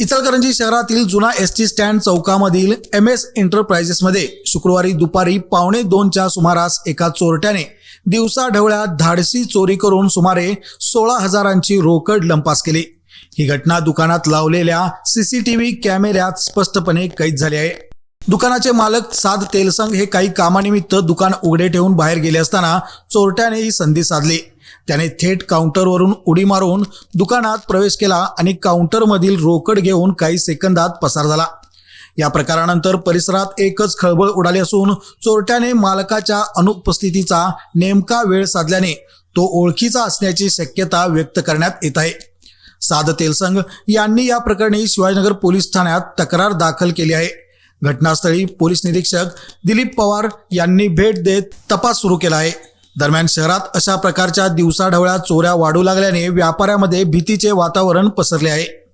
इचलकरंजी शहरातील जुना S T stand चौकामधील एम एस एंटरप्राइजेसमध्ये शुक्रवारी दुपारी पावणे दोनच्या सुमारास एका चोरट्याने दिवसा ढवळ्यात धाडसी चोरी करून सुमारे सोळा हजारांची रोकड लंपास केली. ही घटना दुकानात लावलेल्या सीसीटीव्ही कॅमेऱ्यात स्पष्टपणे कैद झाली आहे. दुकानाचे मालक साद तेलसंग हे काही कामानिमित्त दुकान उघडे ठेवून बाहेर गेले असताना चोरट्याने ही संधी साधली. त्याने थेट काउंटरवरून उडी मारून दुकानात प्रवेश केला आणि काउंटरमधील रोकड घेऊन काही सेकंदात पसार झाला. या प्रकारानंतर परिसरात एकच खळबळ उडाली असून चोरट्याने मालकाच्या अनुपस्थितीचा नेमका वेळ साधल्याने तो ओळखीचा असण्याची शक्यता व्यक्त करण्यात येत आहे. साद तेलसंग यांनी या प्रकरणी शिवाजीनगर पोलीस ठाण्यात तक्रार दाखल केली आहे. घटनास्थळी पोलीस निरीक्षक दिलीप पवार यांनी भेट देत तपास सुरू केला आहे. दरम्यान शहरात अशा प्रकारच्या दिवसाढवळ्या चोऱ्या वाढू लागल्याने व्यापाऱ्यामध्ये भीतीचे वातावरण पसरले आहे.